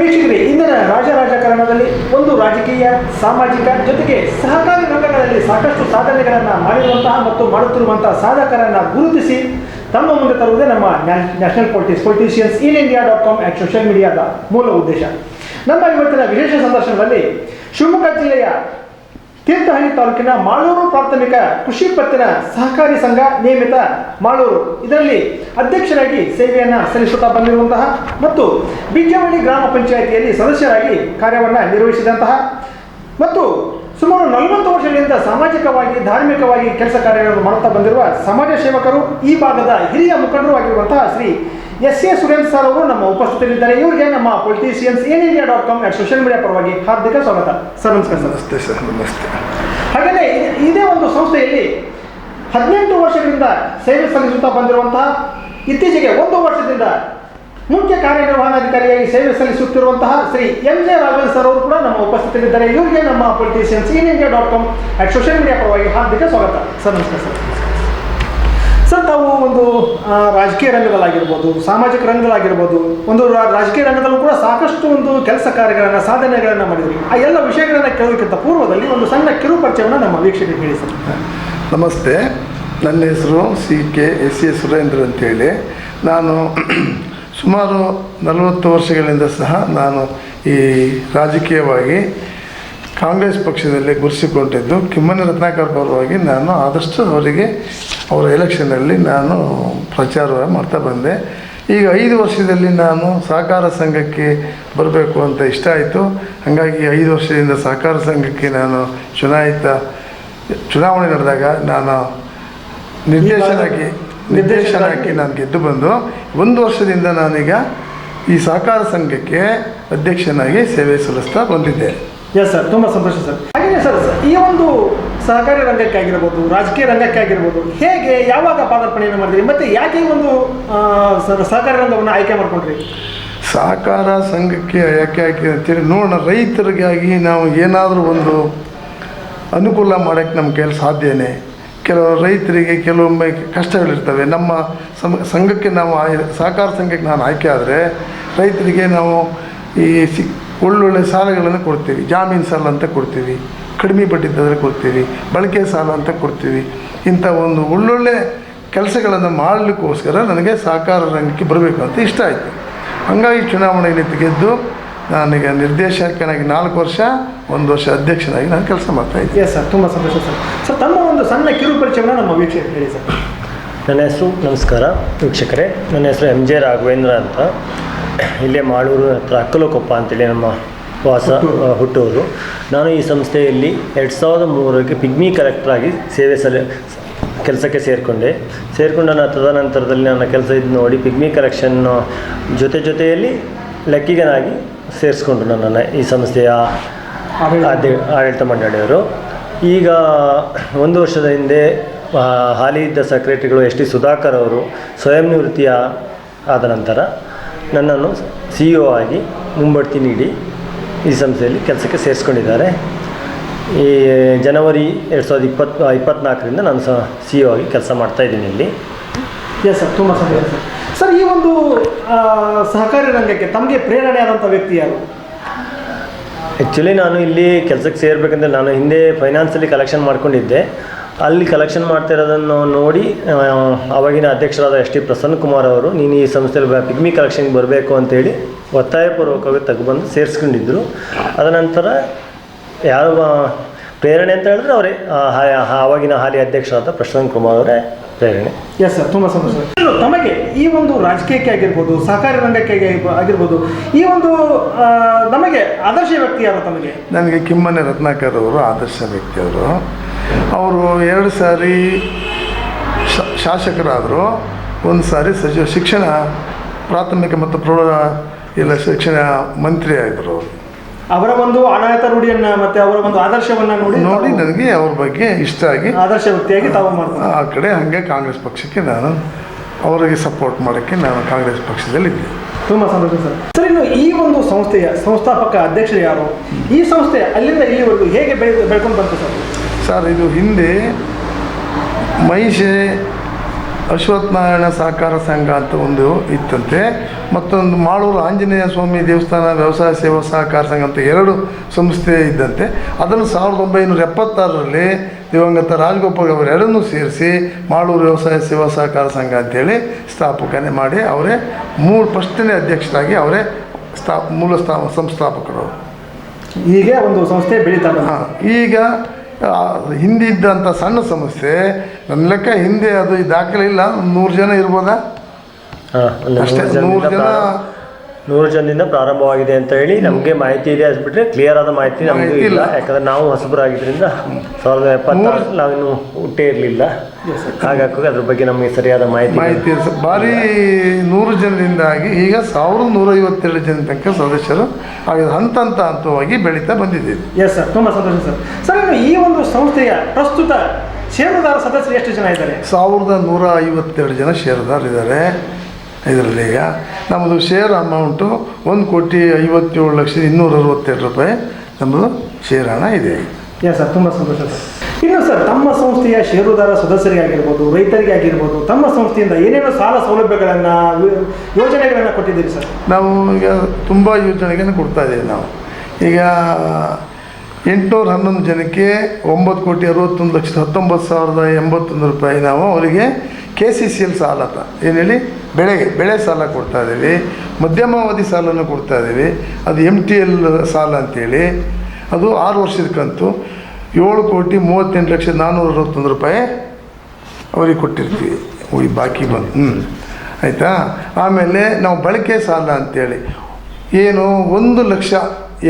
ವೀಕ್ಷಕರೇ, ಇಂದಿನ ರಾಜ ರಾಜಕಾರಣದಲ್ಲಿ ಒಂದು ರಾಜಕೀಯ, ಸಾಮಾಜಿಕ ಜೊತೆಗೆ ಸಹಕಾರಿ ರಂಗಗಳಲ್ಲಿ ಸಾಕಷ್ಟು ಸಾಧನೆಗಳನ್ನು ಮಾಡಿರುವಂತಹ ಮತ್ತು ಮಾಡುತ್ತಿರುವಂತಹ ಸಾಧಕರನ್ನು ಗುರುತಿಸಿ ತಮ್ಮ ಮುಂದೆ ತರುವುದೇ ನಮ್ಮ national politics politicians in India dot com and social ಮೀಡಿಯಾದ ಮೂಲ ಉದ್ದೇಶ. ನಮ್ಮ ಇವತ್ತಿನ ವಿಶೇಷ ಸಂದರ್ಶನದಲ್ಲಿ ಶಿವಮೊಗ್ಗ ಜಿಲ್ಲೆಯ ತೀರ್ಥಹಳ್ಳಿ ತಾಲೂಕಿನ ಮಾಳೂರು ಪ್ರಾಥಮಿಕ ಕೃಷಿ ಪತ್ತಿನ ಸಹಕಾರಿ ಸಂಘ ನಿಯಮಿತ ಮಾಳೂರು. ಇದರಲ್ಲಿ ಅಧ್ಯಕ್ಷರಾಗಿ ಸೇವೆಯನ್ನು ಸಲ್ಲಿಸುತ್ತಾ ಬಂದಿರುವಂತಹ ಮತ್ತು ಬಿಜ್ಜವಳ್ಳಿ ಗ್ರಾಮ ಪಂಚಾಯಿತಿಯಲ್ಲಿ ಸದಸ್ಯರಾಗಿ ಕಾರ್ಯವನ್ನು ನಿರ್ವಹಿಸಿದಂತಹ ಮತ್ತು ಸುಮಾರು ನಲವತ್ತು ವರ್ಷಗಳಿಂದ ಸಾಮಾಜಿಕವಾಗಿ, ಧಾರ್ಮಿಕವಾಗಿ ಕೆಲಸ ಕಾರ್ಯಗಳನ್ನು ಮಾಡುತ್ತಾ ಬಂದಿರುವ ಸಮಾಜ ಸೇವಕರು ಈ ಭಾಗದ ಹಿರಿಯ ಮುಖಂಡರು ಆಗಿರುವಂತಹ Shri S A Surendra sir ಅವರು ನಮ್ಮ ಉಪಸ್ಥಿತರಿದ್ದಾರೆ. ಇವರಿಗೆ ನಮ್ಮ politicians in India dot com social media ಪರವಾಗಿ ಹಾರ್ದಿಕ ಸ್ವಾಗತ. ಸರ್ ನಮಸ್ಕಾರ ಸರ್. ನಮಸ್ತೆ ಸರ್ ನಮಸ್ತೆ. ಹಾಗೆಯೇ ಇದೇ ಒಂದು ಸಂಸ್ಥೆಯಲ್ಲಿ ಹದಿನೆಂಟು ವರ್ಷಗಳಿಂದ ಸೇವೆ ಸಲ್ಲಿಸುತ್ತಾ ಬಂದಿರುವಂತಹ ಇತ್ತೀಚೆಗೆ ಒಂದು ವರ್ಷದಿಂದ ಮುಖ್ಯ ಕಾರ್ಯನಿರ್ವಹಣಾಧಿಕಾರಿಯಾಗಿ ಸೇವೆ ಸಲ್ಲಿಸುತ್ತಿರುವಂತಹ Shri M J Raghavan sir ಅವರು ಕೂಡ ನಮ್ಮ ಉಪಸ್ಥಿತರಿದ್ದಾರೆ. ಇವರಿಗೆ ನಮ್ಮ politicians in India dot com at social media ಪರವಾಗಿ ಹಾರ್ದಿಕ ಸ್ವಾಗತ. ಸರ್ ನಮಸ್ಕಾರ ಸರ್. ಸರ್, ತಾವು ಒಂದು ರಾಜಕೀಯ ರಂಗದಲ್ಲಾಗಿರ್ಬೋದು, ಸಾಮಾಜಿಕ ರಂಗದಲ್ಲಾಗಿರ್ಬೋದು, ಒಂದು ರಾಜಕೀಯ ರಂಗದಲ್ಲೂ ಕೂಡ ಸಾಕಷ್ಟು ಒಂದು ಕೆಲಸ ಕಾರ್ಯಗಳನ್ನು, ಸಾಧನೆಗಳನ್ನು ಮಾಡಿದ್ರಿ. ಆ ಎಲ್ಲ ವಿಷಯಗಳನ್ನು ಕೇಳೋದಕ್ಕಿಂತ ಪೂರ್ವದಲ್ಲಿ ಒಂದು ಸಣ್ಣ ಕಿರು ಪರಿಚಯವನ್ನು ನಮ್ಮ ವೀಕ್ಷಕರಿಗೆ ಹೇಳಿ ಸರ್. ನಮಸ್ತೆ. ನನ್ನ ಹೆಸರು C K S A Surendra ಅಂತೇಳಿ. ನಾನು ಸುಮಾರು ನಲವತ್ತು ವರ್ಷಗಳಿಂದ ಸಹ ನಾನು ಈ ರಾಜಕೀಯವಾಗಿ ಕಾಂಗ್ರೆಸ್ ಪಕ್ಷದಲ್ಲಿ ಗುರುಸಿಕೊಂಡಿದ್ದು ಕಿಮ್ಮನೆ ರತ್ನಾಕರ್ ಪರವಾಗಿ ನಾನು ಆದಷ್ಟು ಅವರಿಗೆ ಅವರ ಎಲೆಕ್ಷನಲ್ಲಿ ನಾನು ಪ್ರಚಾರ ಮಾಡ್ತಾ ಬಂದೆ. ಈಗ ಐದು ವರ್ಷದಲ್ಲಿ ನಾನು ಸಹಕಾರ ಸಂಘಕ್ಕೆ ಬರಬೇಕು ಅಂತ ಇಷ್ಟ ಆಯಿತು. ಹಾಗಾಗಿ ಐದು ವರ್ಷದಿಂದ ಸಹಕಾರ ಸಂಘಕ್ಕೆ ನಾನು ಚುನಾಯಿತ, ಚುನಾವಣೆ ನಡೆದಾಗ ನಾನು ನಿರ್ದೇಶನಾಗಿ ನಿರ್ದೇಶನಾಗಿ ನಾನು ಗೆದ್ದು ಬಂದು ಒಂದು ವರ್ಷದಿಂದ ನಾನೀಗ ಈ ಸಹಕಾರ ಸಂಘಕ್ಕೆ ಅಧ್ಯಕ್ಷನಾಗಿ ಸೇವೆ ಸಲ್ಲಿಸ್ತಾ ಬಂದಿದ್ದೆ. ಎಸ್ ಸರ್ ತುಂಬ ಸಂತೋಷ ಸರ್ ಹಾಗೆಯೇ ಸರ್ ಈ ಒಂದು ಸಹಕಾರಿ ರಂಗಕ್ಕೆ ಆಗಿರ್ಬೋದು ರಾಜಕೀಯ ರಂಗಕ್ಕೆ ಆಗಿರ್ಬೋದು ಹೇಗೆ ಯಾವಾಗ ಪಾದಾರ್ಪಣೆಯನ್ನು ಮಾಡಿದ್ರಿ? ಮತ್ತೆ ಯಾಕೆ ಒಂದು ಸಹಕಾರಿ ರಂಗವನ್ನು ಆಯ್ಕೆ ಮಾಡ್ಕೊಂಡ್ರಿ? ಸಹಕಾರ ಸಂಘಕ್ಕೆ ಯಾಕೆ ಆಯ್ಕೆ ಅಂತೇಳಿ ನೋಡೋಣ, ರೈತರಿಗಾಗಿ ನಾವು ಏನಾದರೂ ಒಂದು ಅನುಕೂಲ ಮಾಡೋಕ್ಕೆ ನಮ್ಮ ಕೈಯಲ್ಲಿ ಸಾಧ್ಯನೇ. ಕೆಲವು ರೈತರಿಗೆ ಕೆಲವೊಮ್ಮೆ ಕಷ್ಟಗಳಿರ್ತವೆ. ನಮ್ಮ ಸಂ, ಸಂಘಕ್ಕೆ ನಾವು ಸಹಕಾರ ಸಂಘಕ್ಕೆ ನಾನು ಆಯ್ಕೆ ಆದರೆ ರೈತರಿಗೆ ನಾವು ಈ ಸಿ ಒಳ್ಳೊಳ್ಳೆ ಸಾಲಗಳನ್ನು ಕೊಡ್ತೀವಿ. ಜಾಮೀನು ಸಾಲ ಅಂತ ಕೊಡ್ತೀವಿ. ಕಡಿಮೆ ಬಡ್ಡಿದ್ದಾದರೆ ಕೊಡ್ತೀವಿ. ಬಳಕೆ ಸಾಲ ಅಂತ ಕೊಡ್ತೀವಿ. ಇಂಥ ಒಂದು ಒಳ್ಳೊಳ್ಳೆ ಕೆಲಸಗಳನ್ನು ಮಾಡಲಿಕ್ಕೋಸ್ಕರ ನನಗೆ ಸಹಕಾರ ರಂಗಕ್ಕೆ ಬರಬೇಕು ಅಂತ ಇಷ್ಟ ಆಯಿತು. ಹಂಗಾಗಿ ಚುನಾವಣೆಯಲ್ಲಿ ಗೆದ್ದು ನನಗೆ ನಿರ್ದೇಶಕನಾಗಿ ನಾಲ್ಕು ವರ್ಷ ಒಂದು ವರ್ಷ ಅಧ್ಯಕ್ಷನಾಗಿ ನಾನು ಕೆಲಸ ಮಾಡ್ತಾಯಿದ್ದೆ ಎಸ್ ಸರ್ ತುಂಬ ಸಂತೋಷ ಸರ್ ಸರ್ ತಮ್ಮ ಒಂದು ಸಣ್ಣ ಕಿರು ಪರಿಚಯವನ್ನು ನಮ್ಮ ವೀಕ್ಷಕ ಹೇಳಿ ಸರ್ ನನ್ನ ಹೆಸರು ನಮಸ್ಕಾರ. ವೀಕ್ಷಕರೇ ನನ್ನ ಹೆಸರು ಎಂ ಜೆ ರಾಘವೇಂದ್ರ ಅಂತ. ಇಲ್ಲೇ ಮಾಳೂರು ಹತ್ರ ಅಕ್ಕಲಕೊಪ್ಪ ಅಂತೇಳಿ ನಮ್ಮ ವಾಸ ಹುಟ್ಟೂರು. ನಾನು ಈ ಸಂಸ್ಥೆಯಲ್ಲಿ ಎರಡು ಸಾವಿರದ ಮೂರಕ್ಕೆ ಪಿಗ್ಮಿ ಕಲೆಕ್ಟ್ರಾಗಿ ಸೇವೆ ಸಲ್ಲಿ ಕೆಲಸಕ್ಕೆ ಸೇರಿಕೊಂಡೆ ಸೇರಿಕೊಂಡ ನಾನು ತದನಂತರದಲ್ಲಿ ನನ್ನ ಕೆಲಸ ಇದು ನೋಡಿ ಪಿಗ್ಮಿ ಕಲೆಕ್ಷನ್ ಜೊತೆ ಜೊತೆಯಲ್ಲಿ ಲೆಕ್ಕಿಗನಾಗಿ ಸೇರಿಸ್ಕೊಂಡ್ರು ನನ್ನನ್ನು ಈ ಸಂಸ್ಥೆಯ ಆಡಳಿತ. ಮಂಡಳಿಯವರು ಈಗ ಒಂದು ವರ್ಷದ ಹಿಂದೆ ಹಾಲಿ ಇದ್ದ ಸೆಕ್ರೆಟರಿಗಳು ಎಸ್ ಟಿ ಸುಧಾಕರ್ ಅವರು ಸ್ವಯಂ ನಿವೃತ್ತಿಯ ಆದ ನಂತರ ನನ್ನನ್ನು ಸಿ ಇ ಆಗಿ ಮುಂಬಡ್ತಿ ನೀಡಿ ಈ ಸಂಸ್ಥೆಯಲ್ಲಿ ಕೆಲಸಕ್ಕೆ ಸೇರಿಸ್ಕೊಂಡಿದ್ದಾರೆ. ಈ ಜನವರಿ ಎರಡು ಸಾವಿರದ ಇಪ್ಪತ್ತು ಇಪ್ಪತ್ತ್ನಾಲ್ಕರಿಂದ ನಾನು ಸಹ ಸಿ ಇ ಆಗಿ ಕೆಲಸ ಮಾಡ್ತಾಯಿದ್ದೀನಿ ಇಲ್ಲಿ. ಎಸ್ ಸರ್ ತುಂಬ ಸರ್ ಸರ್ ಈ ಒಂದು ಸಹಕಾರಿ ರಂಗಕ್ಕೆ ತಮಗೆ ಪ್ರೇರಣೆ ಆದಂಥ ವ್ಯಕ್ತಿ ಯಾರು? ಆ್ಯಕ್ಚುಲಿ ನಾನು ಇಲ್ಲಿ ಕೆಲಸಕ್ಕೆ ಸೇರಬೇಕಂದ್ರೆ ನಾನು ಹಿಂದೆ ಫೈನಾನ್ಸಲ್ಲಿ ಕಲೆಕ್ಷನ್ ಮಾಡ್ಕೊಂಡಿದ್ದೆ. ಅಲ್ಲಿ ಕಲೆಕ್ಷನ್ ಮಾಡ್ತಾ ಇರೋದನ್ನು ನೋಡಿ ಅವಾಗಿನ ಆವಾಗಿನ ಅಧ್ಯಕ್ಷರಾದ ಎಸ್ ಟಿ ಪ್ರಸನ್ನ ಕುಮಾರ್ ಅವರು ನೀನು ಈ ಸಂಸ್ಥೆಯಲ್ಲಿ ಪಿಗ್ಮಿ ಕಲೆಕ್ಷನ್ಗೆ ಬರಬೇಕು ಅಂತೇಳಿ ಒತ್ತಾಯಪೂರ್ವಕವಾಗಿ ತಗೊಬಂದು ಸೇರಿಸ್ಕೊಂಡಿದ್ದರು ಅದ ನಂತರ ಯಾವ ಪ್ರೇರಣೆ ಅಂತ ಹೇಳಿದ್ರೆ ಅವರೇ ಅವಾಗಿನ ಆವಾಗಿನ ಹಾಲಿ ಅಧ್ಯಕ್ಷರಾದ ಪ್ರಸನ್ನ ಕುಮಾರ್ ಅವರೇ ಪ್ರೇರಣೆ. ಎಸ್ ಸರ್ ತುಂಬ ಸಂತೋಷ. ತಮಗೆ ಈ ಒಂದು ರಾಜಕೀಯಕ್ಕೆ ಆಗಿರ್ಬೋದು ಸಹಕಾರಿ ರಂಗಕ್ಕೆ ಆಗಿರ್ಬೋ- ಆಗಿರ್ಬೋದು ಈ ಒಂದು ನಮಗೆ ಆದರ್ಶ ವ್ಯಕ್ತಿ ಯಾರು ತಮಗೆ? ನನಗೆ ಕಿಮ್ಮನೆ ರತ್ನಾಕರ್ ಅವರು ಆದರ್ಶ ವ್ಯಕ್ತಿಯವರು ಅವರು ಎರಡು ಸಾರಿ ಶಾಸಕರಾದರು. ಒಂದು ಸಾರಿ ಸಚಿವ ಶಿಕ್ಷಣ ಪ್ರಾಥಮಿಕ ಮತ್ತು ಪ್ರೌಢ ಇಲ್ಲ ಶಿಕ್ಷಣ ಮಂತ್ರಿ ಆಗಿದ್ರು ಅವರ ಒಂದು ಆಡಳಿತ ರೂಢಿಯನ್ನು ಮತ್ತು ಅವರ ಒಂದು ಆದರ್ಶವನ್ನು ನೋಡಿ ನೋಡಿ ನನಗೆ ಅವ್ರ ಬಗ್ಗೆ ಇಷ್ಟ ಆಗಿ ಆದರ್ಶ ವ್ಯಕ್ತಿಯಾಗಿ ತಾವು ಮಾಡ್ತಾರೆ. ಆ ಕಡೆ ಹಾಗೆ ಕಾಂಗ್ರೆಸ್ ಪಕ್ಷಕ್ಕೆ ನಾನು ಅವರಿಗೆ ಸಪೋರ್ಟ್ ಮಾಡೋಕ್ಕೆ ನಾನು ಕಾಂಗ್ರೆಸ್ ಪಕ್ಷದಲ್ಲಿದ್ದೆ ತುಂಬ ಸಂತೋಷ ಸರ್. ಸರ್ ಇನ್ನು ಈ ಒಂದು ಸಂಸ್ಥೆಯ ಸಂಸ್ಥಾಪಕ ಅಧ್ಯಕ್ಷರು ಯಾರು? ಈ ಸಂಸ್ಥೆ ಅಲ್ಲಿಂದ ಇಲ್ಲಿವರೆಗೂ ಹೇಗೆ ಬೆಳೆ ಬೆಳ್ಕೊಂಡು ಬಂತು ಸರ್? ಸರ್ ಇದು ಹಿಂದೆ ಮಹಿಷೆ ಅಶ್ವತ್ಥನಾರಾಯಣ ಸಹಕಾರ ಸಂಘ ಅಂತ ಒಂದು ಇತ್ತಂತೆ. ಮತ್ತೊಂದು ಮಾಳೂರು ಆಂಜನೇಯ ಸ್ವಾಮಿ ದೇವಸ್ಥಾನ ವ್ಯವಸಾಯ ಸೇವಾ ಸಹಕಾರ ಸಂಘ ಅಂತ ಎರಡು ಸಂಸ್ಥೆ ಇದ್ದಂತೆ. ಅದನ್ನು ಸಾವಿರದ ಒಂಬೈನೂರ ಎಪ್ಪತ್ತಾರರಲ್ಲಿ ದಿವಂಗತ ರಾಜಗೋಪಾಲ್ ಅವರೆರಡನ್ನೂ ಸೇರಿಸಿ ಮಾಳೂರು ವ್ಯವಸಾಯ ಸೇವಾ ಸಹಕಾರ ಸಂಘ ಅಂತೇಳಿ ಸ್ಥಾಪಕನೆ ಮಾಡಿ ಅವರೇ ಮೂರು ಫಸ್ಟನೇ ಅಧ್ಯಕ್ಷರಾಗಿ ಅವರೇ ಸ್ಥಾ ಮೂಲ ಸ್ಥಾ ಸಂಸ್ಥಾಪಕರು. ಈಗ ಒಂದು ಸಂಸ್ಥೆ ಬೆಳೀತಾರೆ ಹಾಂ ಈಗ ಹಿಂದೆ ಇದ್ದಂಥ ಸಣ್ಣ ಸಮಸ್ಯೆ. ನನ್ನ ಲೆಕ್ಕ ಹಿಂದೆ ಅದು ದಾಖಲೆ ಇಲ್ಲ. ನೂರು ಜನ ಇರ್ಬೋದಾ? ಅಷ್ಟೇ ನೂರು ಜನ ನೂರು ಜನದಿಂದ ಪ್ರಾರಂಭವಾಗಿದೆ ಅಂತ ಹೇಳಿ ನಮಗೆ ಮಾಹಿತಿ ಇದೆ ಅದ್ಬಿಟ್ರೆ ಕ್ಲಿಯರ್ ಆದ ಮಾಹಿತಿ ನಮಗೂ ಇಲ್ಲ. ಯಾಕಂದ್ರೆ ನಾವು ಹೊಸಬರಾಗಿದ್ದರಿಂದ ಸಾವಿರದ ಎಪ್ಪತ್ತಾರು ನಾವಿನ್ನು ಹುಟ್ಟೇ ಇರಲಿಲ್ಲ. ಹಾಗಾಗಿ ಅದ್ರ ಬಗ್ಗೆ ನಮಗೆ ಸರಿಯಾದ ಮಾಹಿತಿ. ಮಾಹಿತಿ ಭಾರಿ ನೂರು ಜನರಿಂದಾಗಿ ಈಗ ಸಾವಿರದ ನೂರೈವತ್ತೆರಡು ಜನ ತನಕ ಸದಸ್ಯರು ಹಾಗೆ ಹಂತ ಹಂತ ಹಂತವಾಗಿ ಬೆಳೀತಾ ಬಂದಿದ್ದೀವಿ. ಎಸ್ ಸರ್ ತುಂಬ ಸಂತೋಷ ಸರ್ ಸರ್ ಈ ಒಂದು ಸಂಸ್ಥೆಯ ಪ್ರಸ್ತುತ ಷೇರುದಾರ ಸದಸ್ಯರು ಎಷ್ಟು ಜನ ಇದ್ದಾರೆ? ಸಾವಿರದ ನೂರ ಐವತ್ತೆರಡು ಜನ ಷೇರುದಾರರಿದ್ದಾರೆ. ಇದರಲ್ಲಿ ಈಗ ನಮ್ಮದು ಶೇರ್ ಅಮೌಂಟು ಒಂದು ಕೋಟಿ ಐವತ್ತೇಳು ಲಕ್ಷದ ಇನ್ನೂರ ಅರವತ್ತೆರಡು ರೂಪಾಯಿ ನಮ್ಮದು ಶೇರ್ ಹಣ ಇದೆ. ಎಸ್ ಸರ್ ತುಂಬ ಸಂತೋಷ ಸರ್. ಇನ್ನು ಸರ್ ತಮ್ಮ ಸಂಸ್ಥೆಯ ಷೇರುದಾರ ಸದಸ್ಯರಿಗಾಗಿರ್ಬೋದು ರೈತರಿಗೆ ಆಗಿರ್ಬೋದು ತಮ್ಮ ಸಂಸ್ಥೆಯಿಂದ ಏನೇನೋ ಸಾಲ ಸೌಲಭ್ಯಗಳನ್ನು ಯೋಜನೆಗಳನ್ನು ಕೊಟ್ಟಿದ್ದೀರಿ ಸರ್? ನಾವು ಈಗ ತುಂಬ ಯೋಜನೆಗಳನ್ನು ಕೊಡ್ತಾ ಇದ್ದೀವಿ ನಾವು. ಈಗ ಎಂಟುನೂರ ಹನ್ನೊಂದು ಜನಕ್ಕೆ ಒಂಬತ್ತು ಕೋಟಿ ಅರವತ್ತೊಂದು ಲಕ್ಷದ ಹತ್ತೊಂಬತ್ತು ಸಾವಿರದ ಎಂಬತ್ತೊಂದು ರೂಪಾಯಿ ನಾವು ಅವರಿಗೆ ಕೆ ಸಿ ಸಿ ಎಲ್ ಸಾಲ ಅಂತ. ಏನು ಹೇಳಿ? ಬೆಳೆಗೆ ಬೆಳೆ ಸಾಲ ಕೊಡ್ತಾ ಇದ್ದೀವಿ, ಮಧ್ಯಮಾವಧಿ ಸಾಲನ್ನು ಕೊಡ್ತಾ ಇದ್ದೀವಿ. ಅದು ಎಂ ಟಿ ಎಲ್ ಸಾಲ ಅಂತೇಳಿ. ಅದು ಆರು ವರ್ಷದ ಕಂತು ಏಳು ಕೋಟಿ ಮೂವತ್ತೆಂಟು ಲಕ್ಷದ ನಾನ್ನೂರ ಅರವತ್ತೊಂದು ರೂಪಾಯಿ ಅವರಿಗೆ ಕೊಟ್ಟಿರ್ತೀವಿ. ಬಾಕಿ ಬಂದು. ಹ್ಞೂ ಆಯಿತಾ? ಆಮೇಲೆ ನಾವು ಬಳಕೆ ಸಾಲ ಅಂತೇಳಿ. ಏನು? ಒಂದು ಲಕ್ಷ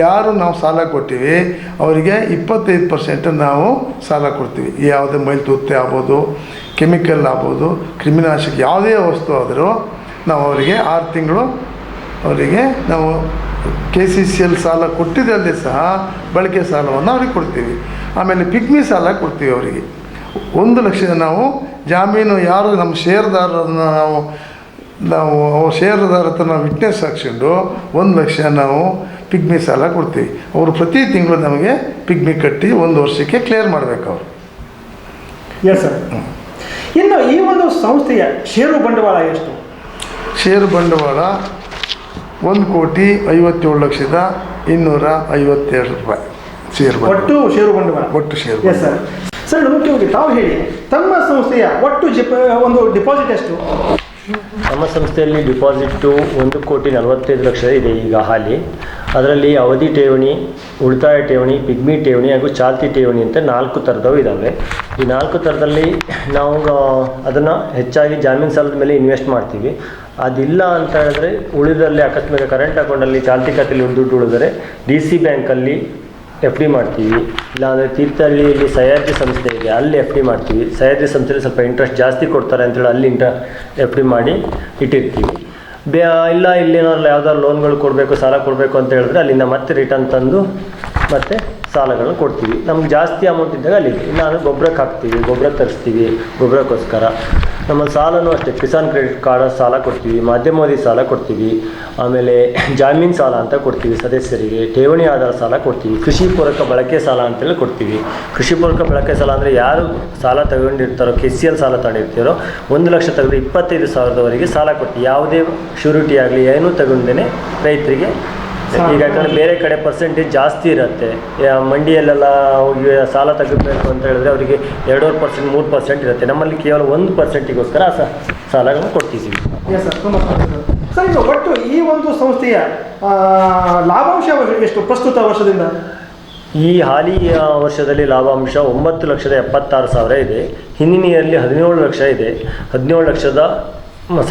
ಯಾರು ನಾವು ಸಾಲ ಕೊಟ್ಟಿವಿ, ಅವರಿಗೆ ಇಪ್ಪತ್ತೈದು ಪರ್ಸೆಂಟ್ ನಾವು ಸಾಲ ಕೊಡ್ತೀವಿ. ಯಾವುದೇ ಮೈಲ್ತುತ್ತೆ ಆಗ್ಬೋದು, ಕೆಮಿಕಲ್ ಆಗ್ಬೋದು, ಕ್ರಿಮಿನಾಶಕ ಯಾವುದೇ ವಸ್ತು ಆದರೂ ನಾವು ಅವರಿಗೆ ಆರು ತಿಂಗಳು ಅವರಿಗೆ ನಾವು ಕೆ ಸಿ ಸಿ ಎಲ್ ಸಾಲ ಕೊಟ್ಟಿದ್ದಲ್ಲಿ ಸಹ ಬಳಕೆ ಸಾಲವನ್ನು ಅವ್ರಿಗೆ ಕೊಡ್ತೀವಿ. ಆಮೇಲೆ ಪಿಗ್ಮಿ ಸಾಲ ಕೊಡ್ತೀವಿ ಅವರಿಗೆ. ಒಂದು ಲಕ್ಷ ನಾವು ಜಾಮೀನು ಯಾರು ನಮ್ಮ ಷೇರ್ದಾರರನ್ನು ನಾವು ನಾವು, ಅವ್ರ ಷೇರುದಾರ ಹತ್ರ ನಾವು ವಿಟ್ನೆಸ್ ಹಾಕ್ಸ್ಕೊಂಡು ಒಂದು ಲಕ್ಷ ನಾವು ಪಿಗ್ಮಿ ಸಾಲ ಕೊಡ್ತೀವಿ. ಅವರು ಪ್ರತಿ ತಿಂಗಳು ನಮಗೆ ಪಿಗ್ಮಿ ಕಟ್ಟಿ ಒಂದು ವರ್ಷಕ್ಕೆ ಕ್ಲಿಯರ್ ಮಾಡಬೇಕು ಅವರು. ಎಸ್ ಸರ್ ಇನ್ನು ಈ ಒಂದು ಸಂಸ್ಥೆಯ ಷೇರು ಬಂಡವಾಳ ಎಷ್ಟು? ಷೇರು ಬಂಡವಾಳ ಒಂದು ಕೋಟಿ ಐವತ್ತೇಳು ಲಕ್ಷದ ಇನ್ನೂರ ಐವತ್ತೆರಡು ರೂಪಾಯಿ ಷೇರು ಒಟ್ಟು ಷೇರು ಬಂಡವಾಳ? ಒಟ್ಟು ಷೇರು ಎಸ್ ಸರ್ ಸರ್ ಮುಖ್ಯವಾಗಿ ತಾವು ಹೇಳಿ ತಮ್ಮ ಸಂಸ್ಥೆಯ ಒಟ್ಟು ಜಿಪ್ ಒಂದು ಡಿಪಾಸಿಟ್ ಎಷ್ಟು? ನಮ್ಮ ಸಂಸ್ಥೆಯಲ್ಲಿ ಡಿಪಾಸಿಟ್ಟು ಒಂದು ಕೋಟಿ ನಲವತ್ತೈದು ಲಕ್ಷ ಇದೆ ಈಗ ಹಾಲಿ. ಅದರಲ್ಲಿ ಅವಧಿ ಠೇವಣಿ, ಉಳಿತಾಯ ಠೇವಣಿ, ಪಿಗ್ಮಿ ಠೇವಣಿ ಹಾಗೂ ಚಾಲ್ತಿ ಠೇವಣಿ ಅಂತ ನಾಲ್ಕು ಥರದವು ಇದ್ದಾವೆ ಈ ನಾಲ್ಕು ಥರದಲ್ಲಿ ನಾವು ಅದನ್ನು ಹೆಚ್ಚಾಗಿ ಜಾಮೀನು ಸಾಲದ ಮೇಲೆ ಇನ್ವೆಸ್ಟ್ ಮಾಡ್ತೀವಿ. ಅದಿಲ್ಲ ಅಂತ ಹೇಳಿದ್ರೆ ಉಳಿದಲ್ಲಿ ಅಕಸ್ಮಾತ್ ಕರೆಂಟ್ ಅಕೌಂಟಲ್ಲಿ ಚಾಲ್ತಿ ಖಾತೆಯಲ್ಲಿ ಒಂದು ದುಡ್ಡು ಉಳಿದರೆ ಡಿ ಸಿ ಬ್ಯಾಂಕಲ್ಲಿ ಎಫ್ ಡಿ ಮಾಡ್ತೀವಿ. ಇಲ್ಲಾಂದರೆ ತೀರ್ಥಹಳ್ಳಿಯಲ್ಲಿ ಸಹ್ಯಾದ್ರಿ ಸಂಸ್ಥೆ ಅಲ್ಲಿ ಎಫ್ ಡಿ ಮಾಡ್ತೀವಿ. ಸಹ್ಯಾದ್ರಿ ಸಂಸ್ಥೆಯಲ್ಲಿ ಸ್ವಲ್ಪ ಇಂಟ್ರೆಸ್ಟ್ ಜಾಸ್ತಿ ಕೊಡ್ತಾರೆ ಅಂತೇಳಿ ಅಲ್ಲಿ ಇಂಟ್ರ ಎಫ್ ಡಿ ಮಾಡಿ ಇಟ್ಟಿರ್ತೀವಿ. ಬೇ ಇಲ್ಲ ಇಲ್ಲೇನಾದ್ರು ಯಾವ್ದಾದ್ರು ಲೋನ್ಗಳು ಕೊಡಬೇಕು, ಸಾಲ ಕೊಡಬೇಕು ಅಂತ ಹೇಳಿದ್ರೆ ಅಲ್ಲಿಂದ ಮತ್ತೆ ರಿಟರ್ನ್ ತಂದು ಮತ್ತೆ ಸಾಲಗಳನ್ನು ಕೊಡ್ತೀವಿ. ನಮ್ಗೆ ಜಾಸ್ತಿ ಅಮೌಂಟ್ ಇದ್ದಾಗ ಅಲ್ಲಿ ನಾನು ಗೊಬ್ಬರಕ್ಕೆ ಹಾಕ್ತೀವಿ ಗೊಬ್ಬರ ತರಿಸ್ತೀವಿ ಗೊಬ್ಬರಕ್ಕೋಸ್ಕರ ನಮ್ಮ ಸಾಲನೂ ಅಷ್ಟೇ. ಕಿಸಾನ್ ಕ್ರೆಡಿಟ್ ಕಾರ್ಡ್ ಸಾಲ ಕೊಡ್ತೀವಿ, ಮಾಧ್ಯಮವಾದಿ ಸಾಲ ಕೊಡ್ತೀವಿ. ಆಮೇಲೆ ಜಾಮೀನು ಸಾಲ ಅಂತ ಕೊಡ್ತೀವಿ ಸದಸ್ಯರಿಗೆ. ಠೇವಣಿ ಆಧಾರ ಸಾಲ ಕೊಡ್ತೀವಿ. ಕೃಷಿ ಪೂರಕ ಬಳಕೆ ಸಾಲ ಅಂತೇಳಿ ಕೊಡ್ತೀವಿ. ಕೃಷಿ ಪೂರಕ ಬಳಕೆ ಸಾಲ ಅಂದರೆ ಯಾರು ಸಾಲ ತಗೊಂಡಿರ್ತಾರೋ, ಕೆ ಸಿ ಎಲ್ ಸಾಲ ತಗೊಂಡಿರ್ತೀರೋ, ಒಂದು ಲಕ್ಷ ತೆಗೆದು ಇಪ್ಪತ್ತೈದು ಸಾವಿರದವರೆಗೆ ಸಾಲ ಕೊಡ್ತೀವಿ ಯಾವುದೇ ಶ್ಯೂರಿಟಿ ಆಗಲಿ, ಏನೂ ತಗೊಂಡೇ ರೈತರಿಗೆ ಈಗ ಯಾಕಂದ್ರೆ ಬೇರೆ ಕಡೆ ಪರ್ಸೆಂಟೇಜ್ ಜಾಸ್ತಿ ಇರುತ್ತೆ. ಮಂಡಿಯಲ್ಲೆಲ್ಲ ಹೋಗಿ ಸಾಲ ತೆಗಿಬೇಕು ಅಂತ ಹೇಳಿದ್ರೆ ಅವರಿಗೆ ಎರಡೂವರೆ ಪರ್ಸೆಂಟ್ ಮೂರು ಪರ್ಸೆಂಟ್ ಇರುತ್ತೆ. ನಮ್ಮಲ್ಲಿ ಕೇವಲ ಒಂದು ಪರ್ಸೆಂಟಿಗೋಸ್ಕರ ಆ ಸಾಲಗಳನ್ನು ಕೊಡ್ತಿದ್ದೀವಿ. ಎಸ್ ಸರ್ ಈಗ ಒಟ್ಟು ಈ ಒಂದು ಸಂಸ್ಥೆಯ ಲಾಭಾಂಶ ಎಷ್ಟು ಪ್ರಸ್ತುತ ವರ್ಷದಿಂದ? ಈ ಹಾಲಿ ವರ್ಷದಲ್ಲಿ ಲಾಭಾಂಶ ಒಂಬತ್ತು ಲಕ್ಷದ ಎಪ್ಪತ್ತಾರು ಸಾವಿರ ಇದೆ. ಹಿಂದಿನ ಇಯರ್ಲಿ ಹದಿನೇಳು ಲಕ್ಷ ಇದೆ. ಹದಿನೇಳು ಲಕ್ಷದ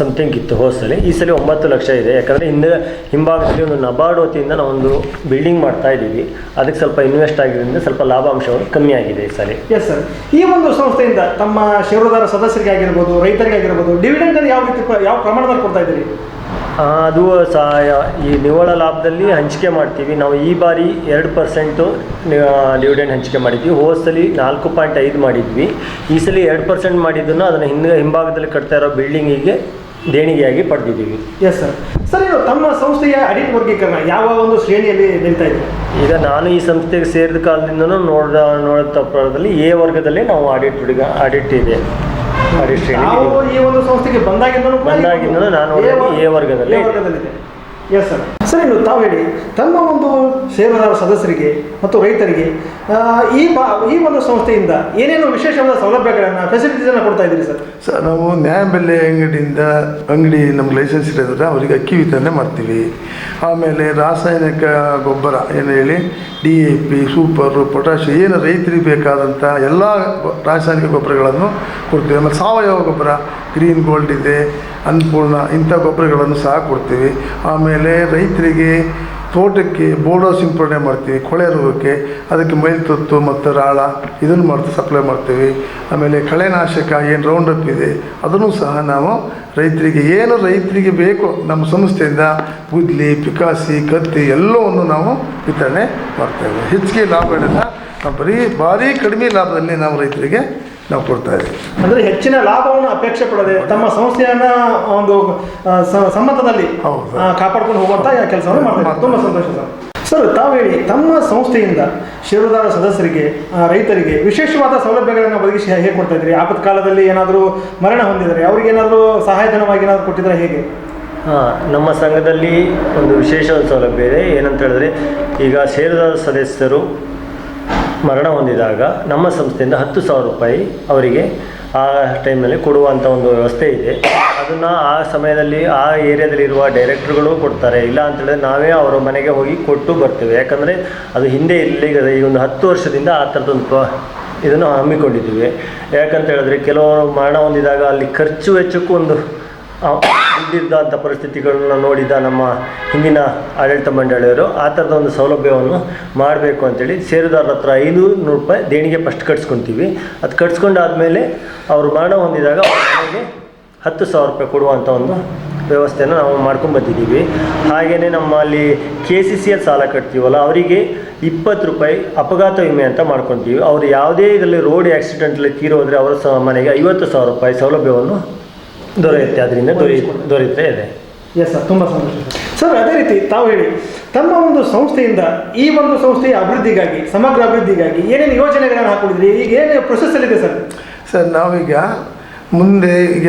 ಸಮಥಿಂಗ್ ಇತ್ತು ಹೋದ ಸಲ ಈ ಸಲ ಒಂಬತ್ತು ಲಕ್ಷ ಇದೆ. ಯಾಕಂದರೆ ಹಿಂದೆ ಹಿಂಭಾಗದಲ್ಲಿ ಒಂದು ನಬಾರ್ಡ್ ವತಿಯಿಂದ ನಾವೊಂದು ಬಿಲ್ಡಿಂಗ್ ಮಾಡ್ತಾ ಇದ್ದೀವಿ. ಅದಕ್ಕೆ ಸ್ವಲ್ಪ ಇನ್ವೆಸ್ಟ್ ಆಗಿರೋದ್ರಿಂದ ಸ್ವಲ್ಪ ಲಾಭಾಂಶಗಳು ಕಮ್ಮಿ ಆಗಿದೆ ಈ ಸಲ. ಎಸ್ ಸರ್ ಈ ಒಂದು ಸಂಸ್ಥೆಯಿಂದ ತಮ್ಮ ಷೇರುದಾರ ಸದಸ್ಯರಿಗೆ ಆಗಿರ್ಬೋದು ರೈತರಿಗೆ ಆಗಿರ್ಬೋದು ಅನ್ನು ಯಾವ ರೀತಿ ಯಾವ ಪ್ರಮಾಣದಲ್ಲಿ ಕೊಡ್ತಾ ಇದ್ದೀರಿ? ಅದು ಸಹ ಈ ನಿವ್ವಳ ಲಾಭದಲ್ಲಿ ಹಂಚಿಕೆ ಮಾಡ್ತೀವಿ. ನಾವು ಈ ಬಾರಿ ಎರಡು ಪರ್ಸೆಂಟು ಡಿವಿಡೆಂಡ್ ಹಂಚಿಕೆ ಮಾಡಿದ್ವಿ. ಹೋದ ಸಲ ನಾಲ್ಕು ಪಾಯಿಂಟ್ ಐದು ಮಾಡಿದ್ವಿ. ಈ ಸಲ ಎರಡು ಪರ್ಸೆಂಟ್ ಮಾಡಿದ್ದನ್ನು ಅದನ್ನು ಹಿಂದೆ ಹಿಂಭಾಗದಲ್ಲಿ ಕಟ್ತಾ ಇರೋ ಬಿಲ್ಡಿಂಗಿಗೆ ದೇಣಿಗೆಯಾಗಿ ಪಡೆದಿದ್ದೀವಿ. ಎಸ್ ಸರ್ ಸರ್ ಇದು ತಮ್ಮ ಸಂಸ್ಥೆಯ ಅಡಿಟ್ ವರ್ಗೀಕರಣ ಯಾವ ಒಂದು ಶ್ರೇಣಿಯಲ್ಲಿ ನಡೀತಾ ಇದೆ? ಈಗ ನಾನು ಈ ಸಂಸ್ಥೆಗೆ ಸೇರಿದ ಕಾಲದಿಂದನೂ ನೋಡಿದ ನೋಡಿದ ಪ್ರಕಾರದಲ್ಲಿ ಎ ವರ್ಗದಲ್ಲಿ ನಾವು ಆಡಿಟ್ ಹುಡುಗ ಆಡಿಟ್ ಇದೆ. ನಾವು ಈ ಒಂದು ಸಂಸ್ಥೆಗೆ ಬಂದಾಗಿಂದಲೂ ಬಂದಾಗಿಂದಲೂ ನಾನು ಎ ವರ್- ವರ್ಗದಲ್ಲಿ ಎಸ್ ಸರ್ ಸರ್ ಇನ್ನು ತಾವು ಹೇಳಿ, ತಮ್ಮ ಒಂದು ಷೇರುದಾರ ಸದಸ್ಯರಿಗೆ ಮತ್ತು ರೈತರಿಗೆ ಈ ಬಾ, ಈ ಒಂದು ಸಂಸ್ಥೆಯಿಂದ ಏನೇನು ವಿಶೇಷವಾದ ಸೌಲಭ್ಯಗಳನ್ನು ಫೆಸಿಲಿಟೀಸನ್ನು ಕೊಡ್ತಾ ಇದ್ದೀರಿ ಸರ್ ಸರ್ ನಾವು ನ್ಯಾಯಬೆಲೆ ಅಂಗಡಿಯಿಂದ, ಅಂಗಡಿ ನಮ್ಗೆ ಲೈಸೆನ್ಸ್ ಇರೋದ್ರೆ ಅವರಿಗೆ ಅಕ್ಕಿ ವಿತರಣೆ ಮಾಡ್ತೀವಿ. ಆಮೇಲೆ ರಾಸಾಯನಿಕ ಗೊಬ್ಬರ, ಏನು ಹೇಳಿ D A P super potash ಏನು ರೈತರಿಗೆ ಬೇಕಾದಂಥ ಎಲ್ಲ ರಾಸಾಯನಿಕ ಗೊಬ್ಬರಗಳನ್ನು ಕೊಡ್ತೀವಿ. ಆಮೇಲೆ ಸಾವಯವ ಗೊಬ್ಬರ ಗ್ರೀನ್ ಗೋಲ್ಡ್ ಇದೆ, ಅನ್ನಪೂರ್ಣ ಇಂಥ ಗೊಬ್ಬರಗಳನ್ನು ಸಹ ಕೊಡ್ತೀವಿ. ಆಮೇಲೆ ರೈತರಿಗೆ ತೋಟಕ್ಕೆ ಬೋಡೋ ಸಿಂಪಡಣೆ ಮಾಡ್ತೀವಿ, ಕೊಳೆ ರೋಗಕ್ಕೆ, ಅದಕ್ಕೆ ಮೈಲ್ತುತ್ತು ಮತ್ತು ರಾಳ, ಇದನ್ನು ಮಾಡ್ತೀವಿ ಸಪ್ಲೈ ಮಾಡ್ತೀವಿ. ಆಮೇಲೆ ಕಳೆನಾಶಕ ಏನು ರೌಂಡಪ್ ಇದೆ, ಅದನ್ನು ಸಹ ನಾವು ರೈತರಿಗೆ, ಏನು ರೈತರಿಗೆ ಬೇಕು ನಮ್ಮ ಸಂಸ್ಥೆಯಿಂದ ಗುದ್ಲಿ, ಪಿಕಾಸಿ ಕತ್ತಿ ಎಲ್ಲವನ್ನು ನಾವು ವಿತರಣೆ ಮಾಡ್ತೇವೆ. ಹೆಚ್ಚಿಗೆ ಲಾಭಗಳನ್ನು ಬರೀ ಭಾರಿ ಕಡಿಮೆ ಲಾಭದಲ್ಲಿ ನಾವು ರೈತರಿಗೆ ನಾವು ಕೊಡ್ತಾ ಇದ್ದೀವಿ. ಅಂದರೆ ಹೆಚ್ಚಿನ ಲಾಭವನ್ನು ಅಪೇಕ್ಷೆ ಪಡದೆ ತಮ್ಮ ಸಂಸ್ಥೆಯನ್ನ ಒಂದು ಸಮ್ಮತದಲ್ಲಿ ಕಾಪಾಡ್ಕೊಂಡು ಹೋಗುವಂತ ಕೆಲಸವನ್ನು ಮಾಡ್ತಾರೆ ತುಂಬ ಸಂತೋಷ ಸರ್. ಸರ್ ತಾವು ಹೇಳಿ ತಮ್ಮ ಸಂಸ್ಥೆಯಿಂದ ಷೇರುದಾರ ಸದಸ್ಯರಿಗೆ ರೈತರಿಗೆ ವಿಶೇಷವಾದ ಸೌಲಭ್ಯಗಳನ್ನು ಒದಗಿಸಿ ಹೇಗೆ ಕೊಡ್ತಾ ಇದ್ರಿ? ಆಪತ್ ಕಾಲದಲ್ಲಿ ಏನಾದರೂ ಮರಣ ಹೊಂದಿದರೆ ಅವ್ರಿಗೆ ಏನಾದರೂ ಸಹಾಯಧನವಾಗಿ ಏನಾದರೂ ಕೊಟ್ಟಿದ್ರೆ ಹೇಗೆ? ಹಾಂ ನಮ್ಮ ಸಂಘದಲ್ಲಿ ಒಂದು ವಿಶೇಷ ಸೌಲಭ್ಯ ಇದೆ. ಏನಂತ ಹೇಳಿದ್ರೆ ಈಗ ಷೇರುದಾರ ಸದಸ್ಯರು ಮರಣ ಹೊಂದಿದಾಗ ನಮ್ಮ ಸಂಸ್ಥೆಯಿಂದ ಹತ್ತು ಸಾವಿರ ರೂಪಾಯಿ ಅವರಿಗೆ ಆ ಟೈಮ್ನಲ್ಲಿ ಕೊಡುವಂಥ ಒಂದು ವ್ಯವಸ್ಥೆ ಇದೆ. ಅದನ್ನು ಆ ಸಮಯದಲ್ಲಿ ಆ ಏರಿಯಾದಲ್ಲಿರುವ ಡೈರೆಕ್ಟ್ರುಗಳು ಕೊಡ್ತಾರೆ. ಇಲ್ಲ ಅಂತೇಳಿದ್ರೆ ನಾವೇ ಅವರ ಮನೆಗೆ ಹೋಗಿ ಕೊಟ್ಟು ಬರ್ತೇವೆ. ಯಾಕಂದರೆ ಅದು ಹಿಂದೆ ಇಲ್ಲಿ ಈ ಒಂದು ಹತ್ತು ವರ್ಷದಿಂದ ಆ ಥರದೊಂದು ಪ್ರ, ಇದನ್ನು ಹಮ್ಮಿಕೊಂಡಿದ್ದೀವಿ. ಯಾಕಂತ ಹೇಳಿದ್ರೆ ಕೆಲವರು ಮರಣ ಹೊಂದಿದಾಗ ಅಲ್ಲಿ ಖರ್ಚು ವೆಚ್ಚಕ್ಕೂ ಒಂದು ಇದ್ದಿದ್ದಂಥ ಪರಿಸ್ಥಿತಿಗಳನ್ನ ನೋಡಿದ ನಮ್ಮ ಹಿಂದಿನ ಆಡಳಿತ ಮಂಡಳಿಯವರು ಆ ಥರದ ಒಂದು ಸೌಲಭ್ಯವನ್ನು ಮಾಡಬೇಕು ಅಂತೇಳಿ ಷೇರುದಾರರ ಹತ್ರ ಐನೂರು ರೂಪಾಯಿ ದೇಣಿಗೆ ಫಸ್ಟ್ ಕಟ್ಸ್ಕೊತೀವಿ. ಅದು ಕಟ್ಸ್ಕೊಂಡಾದ್ಮೇಲೆ ಅವರು ಮರಣ ಹೊಂದಿದಾಗ ಅವರಿಗೆ ಹತ್ತು ಸಾವಿರ ರೂಪಾಯಿ ಕೊಡುವಂಥ ಒಂದು ವ್ಯವಸ್ಥೆಯನ್ನು ನಾವು ಮಾಡ್ಕೊಂಡು ಬಂದಿದ್ದೀವಿ. ಹಾಗೆಯೇ ನಮ್ಮಲ್ಲಿ ಕೆ ಸಿ ಸಿ ಸಾಲ ಕಟ್ತೀವಲ್ಲ, ಅವರಿಗೆ ಇಪ್ಪತ್ತು ರೂಪಾಯಿ ಅಪಘಾತ ವಿಮೆ ಅಂತ ಮಾಡ್ಕೊತೀವಿ. ಅವರು ಯಾವುದೇ ಇದರಲ್ಲಿ ರೋಡ್ ಆ್ಯಕ್ಸಿಡೆಂಟಲ್ಲಿ ತೀರೋದ್ರೆ ಅವರ ಸ ಮನೆಗೆ ಐವತ್ತು ಸಾವಿರ ರೂಪಾಯಿ ಸೌಲಭ್ಯವನ್ನು ದೊರೆಯುತ್ತೆ ಅದರಿಂದ ದೊರೆಯುತ್ತೆ ದೊರೆಯುತ್ತಾ ಇದೆ. ಎಸ್ ಸರ್ ತುಂಬ ಸಂತೋಷ ಸರ್ ಅದೇ ರೀತಿ ತಾವು ಹೇಳಿ ತಮ್ಮ ಒಂದು ಸಂಸ್ಥೆಯಿಂದ ಈ ಒಂದು ಸಂಸ್ಥೆಯ ಅಭಿವೃದ್ಧಿಗಾಗಿ ಸಮಗ್ರ ಅಭಿವೃದ್ಧಿಗಾಗಿ ಏನೇನು ಯೋಜನೆಗಳನ್ನು ಹಾಕೊಂಡಿದ್ರಿ? ಈಗ ಏನು ಪ್ರೊಸೆಸ್ಸಲ್ಲಿದೆ ಸರ್ ಸರ್ ನಾವೀಗ ಮುಂದೆ ಈಗ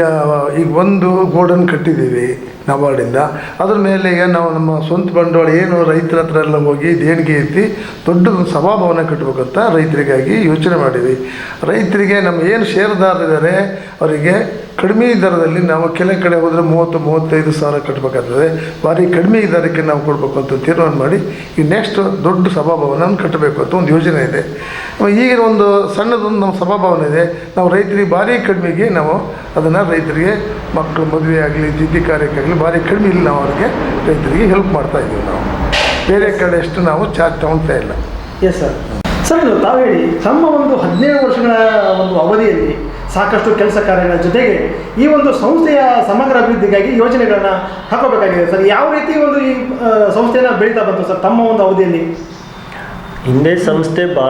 ಈಗ ಒಂದು ಗೋಡನ್ ಕಟ್ಟಿದ್ದೀವಿ. ನಬಾರ್ಡಿಂದ. ಅದ್ರ ಮೇಲೆ ಈಗ ನಾವು ನಮ್ಮ ಸ್ವಂತ ಬಂಡವಾಳ ಏನು ರೈತರ ಹತ್ರ ಎಲ್ಲ ಹೋಗಿ ದೇಣಿಗೆ ಎತ್ತಿ ದೊಡ್ಡದೊಂದು ಸಭಾಭವನ ಕಟ್ಟಬೇಕಂತ ರೈತರಿಗಾಗಿ ಯೋಚನೆ ಮಾಡಿದ್ವಿ. ರೈತರಿಗೆ ನಮ್ಮ ಏನು ಷೇರುದಾರರಿದ್ದಾರೆ ಅವರಿಗೆ ಕಡಿಮೆ ದರದಲ್ಲಿ ನಾವು ಕೆಲ ಕಡೆ ಹೋದರೆ ಮೂವತ್ತು, ಮೂವತ್ತೈದು ಸಾವಿರ ಕಟ್ಟಬೇಕಾಗ್ತದೆ ಭಾರಿ ಕಡಿಮೆ ದರಕ್ಕೆ ನಾವು ಕೊಡಬೇಕು ಅಂತ ತೀರ್ಮಾನ ಮಾಡಿ ಈ ನೆಕ್ಸ್ಟ್ ದೊಡ್ಡ ಸಭಾಭವನ ಕಟ್ಟಬೇಕು ಅಂತ ಒಂದು ಯೋಜನೆ ಇದೆ. ಈಗಿನ ಒಂದು ಸಣ್ಣದೊಂದು ನಮ್ಮ ಸಭಾಭವನ ಇದೆ. ನಾವು ರೈತರಿಗೆ ಭಾರಿ ಕಡಿಮೆಗೆ ನಾವು ಅದನ್ನು ರೈತರಿಗೆ ಮಕ್ಕಳು ಮದುವೆ ಆಗಲಿ ಜಿದ್ದಿ ಕಾರ್ಯಕ್ಕಾಗಲಿ ಭಾರಿ ಕಡಿಮೆ ಇಲ್ಲ ನಾವು ಅವರಿಗೆ ರೈತರಿಗೆ ಹೆಲ್ಪ್ ಮಾಡ್ತಾ ಇದ್ದೀವಿ ನಾವು. ಬೇರೆ ಕಡೆ ಅಷ್ಟು ನಾವು ಚಾರ್ಜ್ ತಗೊಳ್ತಾ ಇಲ್ಲ. ಎಸ್ ಸರ್ ಸರ್ ಇದು ತಾವು ಹೇಳಿ ತಮ್ಮ ಒಂದು ಹದಿನೇಳು ವರ್ಷಗಳ ಒಂದು ಅವಧಿಯಲ್ಲಿ ಸಾಕಷ್ಟು ಕೆಲಸ ಕಾರ್ಯಗಳ ಜೊತೆಗೆ ಈ ಒಂದು ಸಂಸ್ಥೆಯ ಸಮಗ್ರ ಅಭಿವೃದ್ಧಿಗಾಗಿ ಯೋಜನೆಗಳನ್ನು ಹಾಕೋಬೇಕಾಗಿದೆ. ಸರ್ ಯಾವ ರೀತಿ ಒಂದು ಈ ಸಂಸ್ಥೆಯನ್ನು ಸಂಸ್ಥೆನ ಬೆಳೀತಾ ಬಂತು ಸರ್ ತಮ್ಮ ಒಂದು ಅವಧಿಯಲ್ಲಿ? ಹಿಂದೆ ಸಂಸ್ಥೆ ಬಾ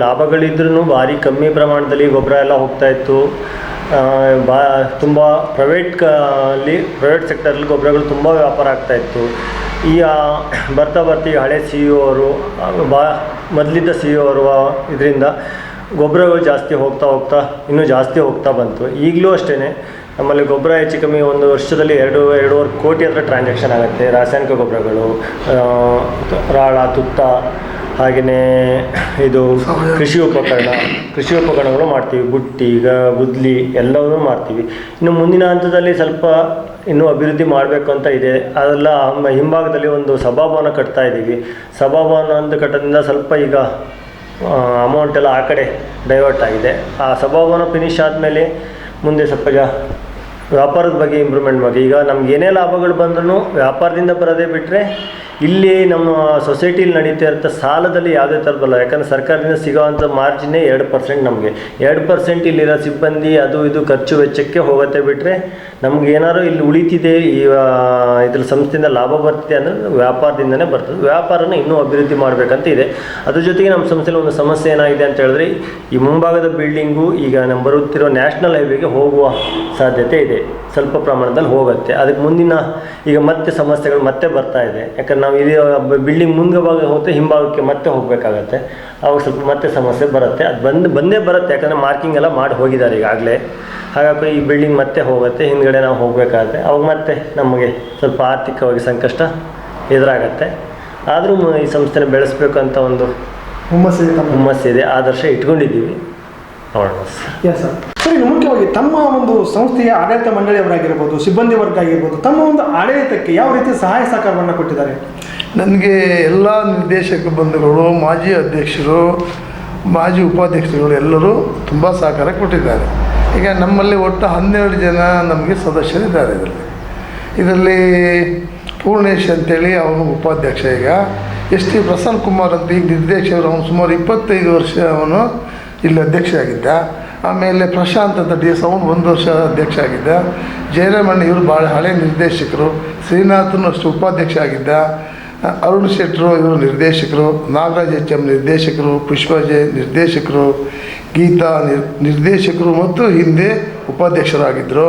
ಲಾಭಗಳಿದ್ರೂ ಭಾರಿ ಕಮ್ಮಿ ಪ್ರಮಾಣದಲ್ಲಿ ಗೊಬ್ಬರ ಎಲ್ಲ ಹೋಗ್ತಾ ಇತ್ತು. ಆ, ಬಾ, ತುಂಬ ಪ್ರೈವೇಟ್ ಕ, ಅಲ್ಲಿ ಪ್ರೈವೇಟ್ ಸೆಕ್ಟರಲ್ಲಿ ಗೊಬ್ಬರಗಳು ತುಂಬ ವ್ಯಾಪಾರ ಆಗ್ತಾ ಇತ್ತು. ಈ ಬರ್ತಾ ಬರ್ತಾ ಹಳೆ ಸಿ ಇ ಅವರು ಬಾ, ಮೊದಲಿದ್ದ ಸಿ ಇ ಅವರು ಇದರಿಂದ ಗೊಬ್ಬರಗಳು ಜಾಸ್ತಿ ಹೋಗ್ತಾ ಹೋಗ್ತಾ, ಇನ್ನೂ ಜಾಸ್ತಿ ಹೋಗ್ತಾ ಬಂತು. ಈಗಲೂ ಅಷ್ಟೇ ನಮ್ಮಲ್ಲಿ ಗೊಬ್ಬರ ಹೆಚ್ಚು ಕಮ್ಮಿ ಒಂದು ವರ್ಷದಲ್ಲಿ ಎರಡು, ಎರಡೂವರೆ ಕೋಟಿ ಹತ್ರ ಟ್ರಾನ್ಸಾಕ್ಷನ್ ಆಗುತ್ತೆ. ರಾಸಾಯನಿಕ ಗೊಬ್ಬರಗಳು ರಾಳ, ತುತ್ತ ಹಾಗೆಯೇ ಇದು ಕೃಷಿ ಉಪಕರಣ, ಕೃಷಿ ಉಪಕರಣಗಳು ಮಾಡ್ತೀವಿ. ಬುಟ್ಟಿ ಈಗ ಗುದ್ಲಿ ಎಲ್ಲವನ್ನೂ ಮಾಡ್ತೀವಿ. ಇನ್ನು ಮುಂದಿನ ಹಂತದಲ್ಲಿ ಸ್ವಲ್ಪ ಇನ್ನೂ ಅಭಿವೃದ್ಧಿ ಮಾಡಬೇಕು ಅಂತ ಇದೆ. ಅದೆಲ್ಲ ಹಿಂಭಾಗದಲ್ಲಿ ಒಂದು ಸಭಾಭವನ ಕಟ್ತಾ ಇದ್ದೀವಿ. ಸಭಾಭವನ ಅಂತ ಕಟ್ಟೋದ್ರಿಂದ ಸ್ವಲ್ಪ ಈಗ ಅಮೌಂಟ್ ಎಲ್ಲ ಆ ಕಡೆ ಡೈವರ್ಟ್ ಆಗಿದೆ. ಆ ಸಭಾಭವನ ಫಿನಿಶ್ ಆದಮೇಲೆ ಮುಂದೆ ಸ್ವಲ್ಪ ವ್ಯಾಪಾರದ ಬಗ್ಗೆ ಇಂಪ್ರೂವ್ಮೆಂಟ್ ಮಾಡಿ ಈಗ ನಮ್ಗೆ ಏನೇ ಲಾಭಗಳು ಬಂದ್ರೂ ವ್ಯಾಪಾರದಿಂದ ಬರೋದೇ ಬಿಟ್ಟರೆ ಇಲ್ಲಿ ನಮ್ಮ ಸೊಸೈಟಿಲಿ ನಡೀತಾ ಇರುತ್ತೆ ಸಾಲದಲ್ಲಿ ಯಾವುದೇ ಥರ ಬರಲ್ಲ. ಯಾಕಂದರೆ ಸರ್ಕಾರದಿಂದ ಸಿಗೋವಂಥ ಮಾರ್ಜಿನೇ ಎರಡು ಪರ್ಸೆಂಟ್ ನಮಗೆ. ಎರಡು ಪರ್ಸೆಂಟ್ ಇಲ್ಲಿರೋ ಸಿಬ್ಬಂದಿ ಅದು ಇದು ಖರ್ಚು ವೆಚ್ಚಕ್ಕೆ ಹೋಗುತ್ತೆ ಬಿಟ್ಟರೆ ನಮ್ಗೆ ಏನಾದ್ರು ಇಲ್ಲಿ ಉಳಿತಿದೆ ಈ ಇದ್ರ ಸಂಸ್ಥೆಯಿಂದ ಲಾಭ ಬರ್ತಿದೆ ಅಂದರೆ ವ್ಯಾಪಾರದಿಂದನೇ ಬರ್ತದೆ. ವ್ಯಾಪಾರನ ಇನ್ನೂ ಅಭಿವೃದ್ಧಿ ಮಾಡಬೇಕಂತ ಇದೆ. ಅದ್ರ ಜೊತೆಗೆ ನಮ್ಮ ಸಂಸ್ಥೆಯಲ್ಲಿ ಒಂದು ಸಮಸ್ಯೆ ಏನಾಗಿದೆ ಅಂತ ಹೇಳಿದ್ರೆ ಈ ಮುಂಭಾಗದ ಬಿಲ್ಡಿಂಗು ಈಗ ನಮ್ಮ ಬರುತ್ತಿರೋ ನ್ಯಾಷನಲ್ ಹೈವೇಗೆ ಹೋಗುವ ಸಾಧ್ಯತೆ ಇದೆ. ಸ್ವಲ್ಪ ಪ್ರಮಾಣದಲ್ಲಿ ಹೋಗುತ್ತೆ. ಅದಕ್ಕೆ ಮುಂದಿನ ಈಗ ಮತ್ತೆ ಸಮಸ್ಯೆಗಳು ಮತ್ತೆ ಬರ್ತಾ ಇದೆ. ಯಾಕಂದ್ರೆ ನಾವು ಇದೇ ಬಿಲ್ಡಿಂಗ್ ಮುಂದೆ ಭಾಗ ಹೋಗುತ್ತೆ ಹಿಂಭಾಗಕ್ಕೆ ಮತ್ತೆ ಹೋಗಬೇಕಾಗತ್ತೆ. ಅವಾಗ ಸ್ವಲ್ಪ ಮತ್ತೆ ಸಮಸ್ಯೆ ಬರುತ್ತೆ. ಅದು ಬಂದು ಬಂದೇ ಬರುತ್ತೆ. ಯಾಕಂದರೆ ಮಾರ್ಕಿಂಗ್ ಎಲ್ಲ ಮಾಡಿ ಹೋಗಿದ್ದಾರೆ ಈಗಾಗಲೇ. ಹಾಗಾಗಿ ಈ ಬಿಲ್ಡಿಂಗ್ ಮತ್ತೆ ಹೋಗುತ್ತೆ. ಹಿಂದ್ಗಡೆ ನಾವು ಹೋಗಬೇಕಾಗತ್ತೆ. ಅವಾಗ ಮತ್ತೆ ನಮಗೆ ಸ್ವಲ್ಪ ಆರ್ಥಿಕವಾಗಿ ಸಂಕಷ್ಟ ಎದುರಾಗತ್ತೆ. ಆದರೂ ಈ ಸಂಸ್ಥೆನ ಬೆಳೆಸಬೇಕು ಅಂತ ಒಂದು ಹುಮ್ಮಸ್ಸಿದೆ ಹುಮ್ಮಸ್ಸಿದೆ. ಆದರ್ಶ ಇಟ್ಕೊಂಡಿದ್ದೀವಿ. ಎಸ್ ಸರ್ ಸರ್ ಮುಖ್ಯವಾಗಿ ತಮ್ಮ ಒಂದು ಸಂಸ್ಥೆಯ ಆಡಳಿತ ಮಂಡಳಿಯವರಾಗಿರ್ಬೋದು ಸಿಬ್ಬಂದಿ ವರ್ಗ ಆಗಿರ್ಬೋದು ತಮ್ಮ ಒಂದು ಆಡಳಿತಕ್ಕೆ ಯಾವ ರೀತಿ ಸಹಾಯ ಸಹಕಾರವನ್ನು ಕೊಟ್ಟಿದ್ದಾರೆ? ನನಗೆ ಎಲ್ಲ ನಿರ್ದೇಶಕ ಬಂಧುಗಳು ಮಾಜಿ ಅಧ್ಯಕ್ಷರು ಮಾಜಿ ಉಪಾಧ್ಯಕ್ಷರುಗಳು ಎಲ್ಲರೂ ತುಂಬ ಸಹಕಾರ ಕೊಟ್ಟಿದ್ದಾರೆ. ಈಗ ನಮ್ಮಲ್ಲಿ ಒಟ್ಟು ಹನ್ನೆರಡು ಜನ ನಮಗೆ ಸದಸ್ಯರಿದ್ದಾರೆ ಇದರಲ್ಲಿ. ಇದರಲ್ಲಿ ಪೂರ್ಣೇಶ್ ಅಂತೇಳಿ ಅವನು ಉಪಾಧ್ಯಕ್ಷ ಈಗ. ಎಸ್ ಟಿ ಪ್ರಸನ್ನ ಕುಮಾರ್ ಅಂತ ಈಗ ನಿರ್ದೇಶಕರು ಅವನು ಸುಮಾರು ಇಪ್ಪತ್ತೈದು ವರ್ಷ ಅವನು ಇಲ್ಲಿ ಅಧ್ಯಕ್ಷ ಆಗಿದ್ದ. ಆಮೇಲೆ ಪ್ರಶಾಂತ್ ಅಂತ ಡಿ ಎಸ್ ಅವನು ಒಂದು ವರ್ಷ ಅಧ್ಯಕ್ಷ ಆಗಿದ್ದ. ಜಯರಾಮಣ್ಣ ಇವರು ಭಾಳ ಹಳೆ ನಿರ್ದೇಶಕರು. ಶ್ರೀನಾಥನು ಅಷ್ಟು ಉಪಾಧ್ಯಕ್ಷ ಆಗಿದ್ದ. ಅರುಣ್ ಶೆಟ್ಟರು ಇವರು ನಿರ್ದೇಶಕರು. ನಾಗರಾಜ್ ಎಚ್ ಎಂ ನಿರ್ದೇಶಕರು ಪುಷ್ಪಜೆ ನಿರ್ದೇಶಕರು, ಗೀತಾ ನಿರ್, ನಿರ್ದೇಶಕರು ಮತ್ತು ಹಿಂದೆ ಉಪಾಧ್ಯಕ್ಷರಾಗಿದ್ದರು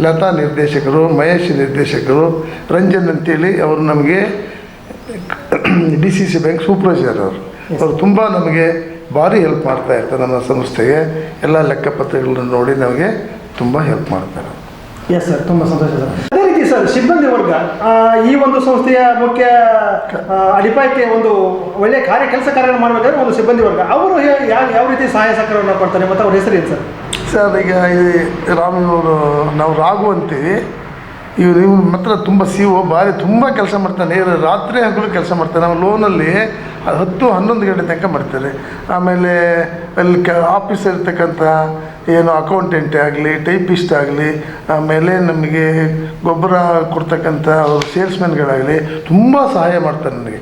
ಲತಾ ನಿರ್ದೇಶಕರು, ಮಹೇಶ್ ನಿರ್ದೇಶಕರು, ರಂಜನ್ ಅಂತೇಳಿ ಅವರು ನಮಗೆ D C C bank supervisor ಅವರು. ಅವರು ತುಂಬ ನಮಗೆ ಭಾರಿ ಹೆಲ್ಪ್ ಮಾಡ್ತಾ ಇರ್ತಾರೆ ನಮ್ಮ ಸಂಸ್ಥೆಗೆ. ಎಲ್ಲ ಲೆಕ್ಕಪತ್ರಗಳನ್ನು ನೋಡಿ ನಮಗೆ ತುಂಬ ಹೆಲ್ಪ್ ಮಾಡ್ತಾರೆ. ಎಸ್ ಸರ್ ತುಂಬ ಸಂತೋಷ ಸರ್ ಅದೇ ರೀತಿ ಸರ್ ಸಿಬ್ಬಂದಿ ವರ್ಗ ಆ, ಈ ಒಂದು ಸಂಸ್ಥೆಯ ಮುಖ್ಯ ಆ, ಅಡಿಪಾಯಕ್ಕೆ ಒಂದು ಒಳ್ಳೆಯ ಕಾರ್ಯ ಕೆಲಸ ಕಾರ್ಯಗಳನ್ನು ಮಾಡಬೇಕಾದ್ರೆ ಒಂದು ಸಿಬ್ಬಂದಿ ವರ್ಗ. ಅವರು ಹೇ- ಯಾವ ಯಾವ ರೀತಿ ಸಹಾಯ ಸಹಕಾರವನ್ನು ಕೊಡ್ತಾರೆ? ಮತ್ತು ಅವ್ರ ಹೆಸರೇನು ಸರ್ ಸರ್ ಈಗ ಈ ರಾಮ್ ಇವರು ನಾವು ರಾಘು ಅಂತೀವಿ. ಇವ್ರು ಇವ್ರ ಮಾತ್ರ ತುಂಬ ಸಿ ಓ ಭಾರಿ ತುಂಬ ಕೆಲಸ ಮಾಡ್ತಾನೆ. ಇವ್ರು ರಾತ್ರಿ ಹಗಲು ಕೆಲಸ ಮಾಡ್ತಾನೆ. ನಾವು ಲೋನಲ್ಲಿ ಹತ್ತು ಹನ್ನೊಂದು ಗಂಟೆ ತನಕ ಮಾಡ್ತಾರೆ. ಆಮೇಲೆ ಅಲ್ಲಿ ಕ ಆಫೀಸಲ್ಲಿರ್ತಕ್ಕಂಥ ಇರ್ತಕ್ಕಂಥ ಏನು ಅಕೌಂಟೆಂಟ್ ಆಗಲಿ ಟೈಪಿಸ್ಟ್ ಆಗಲಿ ಆಮೇಲೆ ನಮಗೆ ಗೊಬ್ಬರ ಕೊಡ್ತಕ್ಕಂಥ ಅವರು ಸೇಲ್ಸ್ಮೆನ್ಗಳಾಗಲಿ ತುಂಬ ಸಹಾಯ ಮಾಡ್ತಾರೆ ನನಗೆ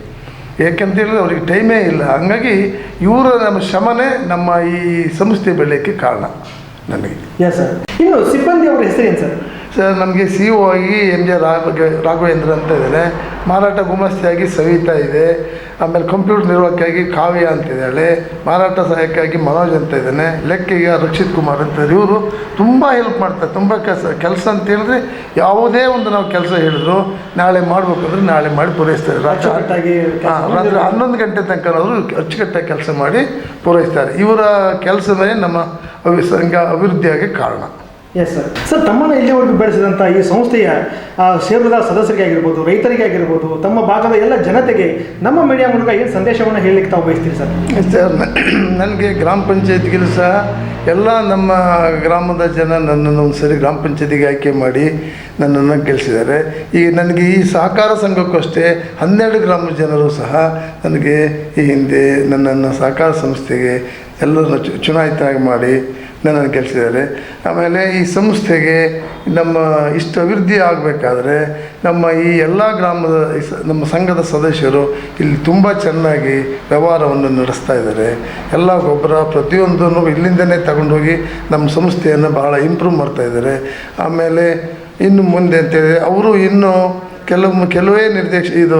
ಏಕೆಂತೇಳಿದ್ರೆ ಅವ್ರಿಗೆ ಟೈಮೇ ಇಲ್ಲ. ಹಂಗಾಗಿ ಇವರ ನಮ್ಮ ಶ್ರಮನೇ ನಮ್ಮ ಈ ಸಂಸ್ಥೆ ಬೆಳೆಯೋಕ್ಕೆ ಕಾರಣ ನನಗೆ ಎಸ್ ಸರ್ ಇನ್ನು ಸಿಬ್ಬಂದಿ ಅವರ ಹೆಸರೇನು ಸರ್ ಸರ್ ನಮಗೆ ಸಿ ಒ ಆಗಿ ಎಂ ಜೆ ರಾಘ ರಾಘವೇಂದ್ರ ಅಂತ ಇದ್ದಾರೆ ಮಾರಾಟ ಗುಮಾಸ್ತಿಯಾಗಿ ಸವಿತಾ ಇದೆ. ಆಮೇಲೆ ಕಂಪ್ಯೂಟರ್ ನಿರ್ವಾಹಕಿಯಾಗಿ ಕಾವ್ಯ ಅಂತಿದ್ದಾಳೆ ಮಾರಾಟ ಸಹಾಯಕ್ಕಾಗಿ ಮನೋಜ್ ಅಂತ ಇದ್ದಾನೆ ಲೆಕ್ಕಿಗ ರಕ್ಷಿತ್ ಕುಮಾರ್ ಅಂತ ಇದ್ದಾರೆ. ಇವರು ತುಂಬ ಹೆಲ್ಪ್ ಮಾಡ್ತಾರೆ ತುಂಬ ಕೆಲಸ ಕೆಲಸ ಅಂತ ಹೇಳಿದ್ರೆ ಯಾವುದೇ ಒಂದು ನಾವು ಕೆಲಸ ಹೇಳಿದ್ರು ನಾಳೆ ಮಾಡಬೇಕಂದ್ರೆ ನಾಳೆ ಮಾಡಿ ಪೂರೈಸ್ತಾರೆ. ರಾತ್ರಿ ಹಾಂ ರಾತ್ರಿ ಹನ್ನೊಂದು ಗಂಟೆ ತನಕ ಅವರು ಅಚ್ಚುಕಟ್ಟಾಗಿ ಕೆಲಸ ಮಾಡಿ ಪೂರೈಸ್ತಾರೆ. ಇವರ ಕೆಲಸವೇ ನಮ್ಮ ಅವಸಂಗ ಸಂಘ ಅಭಿವೃದ್ಧಿಯಾಗಿ ಕಾರಣ. ಎಸ್ ಸರ್ ಸರ್ ತಮ್ಮನ್ನು ಇಲ್ಲಿವರೆಗೂ ಬೆಳೆಸಿದಂಥ ಈ ಸಂಸ್ಥೆಯ ಆ, ಷೇರುದಾರ ಸದಸ್ಯರಿಗೆ ಆಗಿರ್ಬೋದು ರೈತರಿಗೆ ಆಗಿರ್ಬೋದು ತಮ್ಮ ಭಾಗದ ಎಲ್ಲ ಜನತೆಗೆ ನಮ್ಮ ಮೀಡಿಯಾ ಮೂಲಕ ಏನು ಸಂದೇಶವನ್ನು ಹೇಳಲಿಕ್ಕೆ ತಾವು ಬಯಸ್ತೀರಿ ಸರ್? ಸರ್ ನನಗೆ ಗ್ರಾಮ ಪಂಚಾಯತ್ಗಿಲು ಸಹ ಎಲ್ಲ ನಮ್ಮ ಗ್ರಾಮದ ಜನ ನನ್ನನ್ನು ಒಂದು ಸರಿ ಗ್ರಾಮ ಪಂಚಾಯತಿಗೆ ಆಯ್ಕೆ ಮಾಡಿ ನನ್ನನ್ನು ಗೆಲ್ಲಿಸಿದ್ದಾರೆ ಈ ನನಗೆ ಈ ಸಹಕಾರ ಸಂಘಕ್ಕೂ ಅಷ್ಟೇ ಹನ್ನೆರಡು ಗ್ರಾಮದ ಜನರು ಸಹ ನನಗೆ ಈ ಹಿಂದೆ ನನ್ನನ್ನು ಸಹಕಾರ ಸಂಸ್ಥೆಗೆ ಎಲ್ಲರನ್ನು ಚುನಾಯಿತಾಗಿ ಮಾಡಿ ನನ್ನನ್ನು ಕೆಲಸದಲ್ಲಿ ಆಮೇಲೆ ಈ ಸಂಸ್ಥೆಗೆ ನಮ್ಮ ಇಷ್ಟು ಅಭಿವೃದ್ಧಿ ಆಗಬೇಕಾದ್ರೆ ನಮ್ಮ ಈ ಎಲ್ಲ ಗ್ರಾಮದ ನಮ್ಮ ಸಂಘದ ಸದಸ್ಯರು ಇಲ್ಲಿ ತುಂಬ ಚೆನ್ನಾಗಿ ವ್ಯವಹಾರವನ್ನು ನಡೆಸ್ತಾ ಇದ್ದಾರೆ. ಎಲ್ಲ ಗೊಬ್ಬರ ಪ್ರತಿಯೊಂದನ್ನು ಇಲ್ಲಿಂದನೇ ತಗೊಂಡೋಗಿ ನಮ್ಮ ಸಂಸ್ಥೆಯನ್ನು ಬಹಳ ಇಂಪ್ರೂವ್ ಮಾಡ್ತಾ ಇದ್ದಾರೆ. ಆಮೇಲೆ ಇನ್ನು ಮುಂದೆ ಅಂತೇಳಿ ಅವರು ಇನ್ನೂ ಕೆಲವು ಕೆಲವೇ ನಿರ್ದೇಶ ಇದು